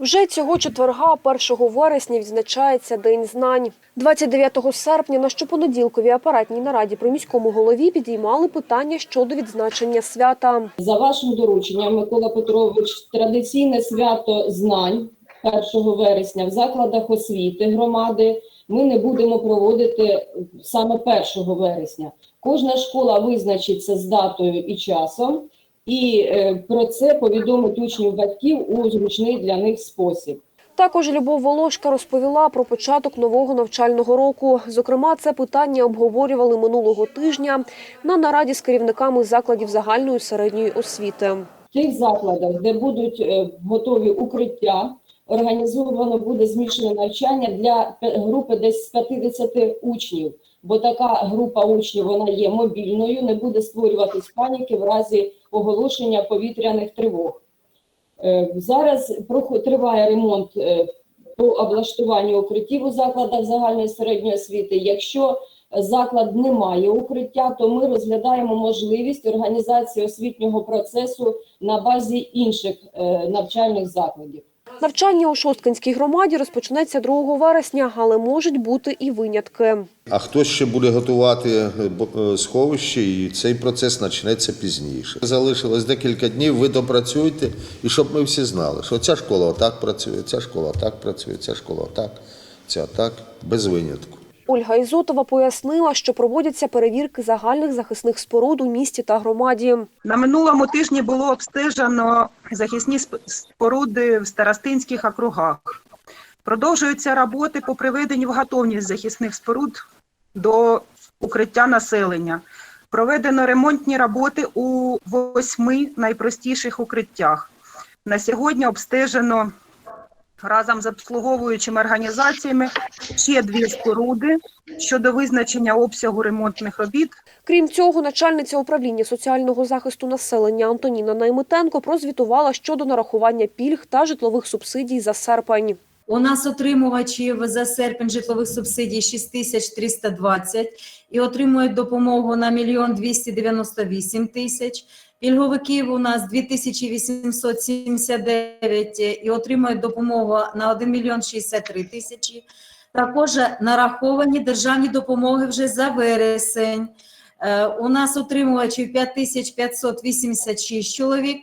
Вже цього четверга, 1 вересня, відзначається День знань. 29 серпня на щопонеділковій апаратній нараді при міському голові підіймали питання щодо відзначення свята. За вашим дорученням, Микола Петрович, традиційне свято знань 1 вересня в закладах освіти громади ми не будемо проводити саме 1 вересня. Кожна школа визначиться з датою і часом, і е, про це повідомить учнів батьків у зручний для них спосіб. Також Любов Волошка розповіла про початок нового навчального року. Зокрема, це питання обговорювали минулого тижня на нараді з керівниками закладів загальної середньої освіти. В тих закладах, де будуть е, готові укриття, організовано буде змішане навчання для групи десь з 50 учнів, бо така група учнів вона є мобільною, не буде створюватись паніки в разі оголошення повітряних тривог. Е, Зараз триває ремонт е, по облаштуванню укриттів у закладах загальної середньої освіти. Якщо заклад не має укриття, то ми розглядаємо можливість організації освітнього процесу на базі інших е, навчальних закладів. Навчання у Шосткинській громаді розпочнеться 2 вересня, але можуть бути і винятки. А хтось ще буде готувати е, е, сховище, і цей процес почнеться пізніше. Залишилось декілька днів, ви допрацюйте, і щоб ми всі знали, що ця школа отак працює, ця школа так працює, ця школа отак, ця так, без винятку. Ольга Ізотова пояснила, що проводяться перевірки загальних захисних споруд у місті та громаді. На минулому тижні було обстежено захисні споруди в старостинських округах. Продовжуються роботи по приведенню в готовність захисних споруд до укриття населення. Проведено ремонтні роботи у восьми найпростіших укриттях. На сьогодні обстежено разом з обслуговуючими організаціями ще дві споруди щодо визначення обсягу ремонтних робіт Крім цього, начальниця управління соціального захисту населення Антоніна Наймитенко прозвітувала щодо нарахування пільг та житлових субсидій за серпень. У нас отримувачів за серпень житлових субсидій 6320 і отримують допомогу на мільйон 298 тисяч. Пільговиків у нас 2879 і отримують допомогу на 1 мільйон 63 тисячі. Також нараховані державні допомоги вже за вересень. Е, У нас отримувачів 5586 чоловік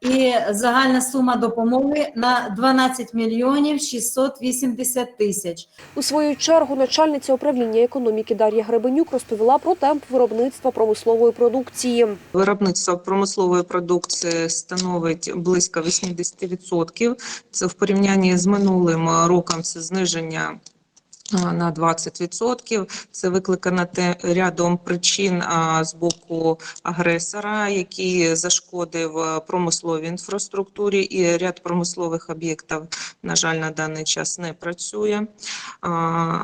і загальна сума допомоги на 12 мільйонів 680 тисяч. У свою чергу начальниця управління економіки Дар'я Гребенюк розповіла про темп виробництва промислової продукції. Виробництво промислової продукції становить близько 80%. Це в порівнянні з минулим роком це зниження на 20%. Це викликано рядом причин з боку агресора, який зашкодив промисловій інфраструктурі, і ряд промислових об'єктів, на жаль, на даний час не працює.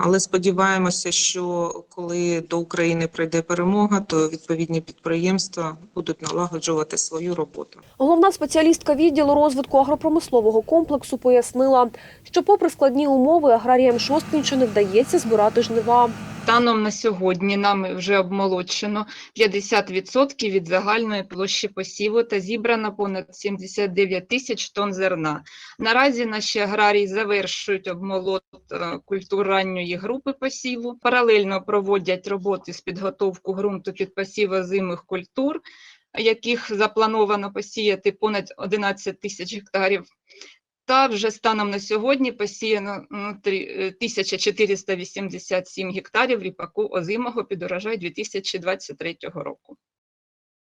Але сподіваємося, що коли до України прийде перемога, то відповідні підприємства будуть налагоджувати свою роботу. Головна спеціалістка відділу розвитку агропромислового комплексу пояснила, що попри складні умови аграріям Шосткинщини вдається збирати жнива. Станом на сьогодні нами вже обмолочено 50% від загальної площі посіву та зібрано понад 79 тисяч тонн зерна. Наразі наші аграрії завершують обмолот е, культур ранньої групи посіву, паралельно проводять роботи з підготовку ґрунту під посів озимих культур, яких заплановано посіяти понад 11 тисяч гектарів. Та вже станом на сьогодні посіяно ну, три- е, 1487 гектарів ріпаку озимого під урожай 2023 року.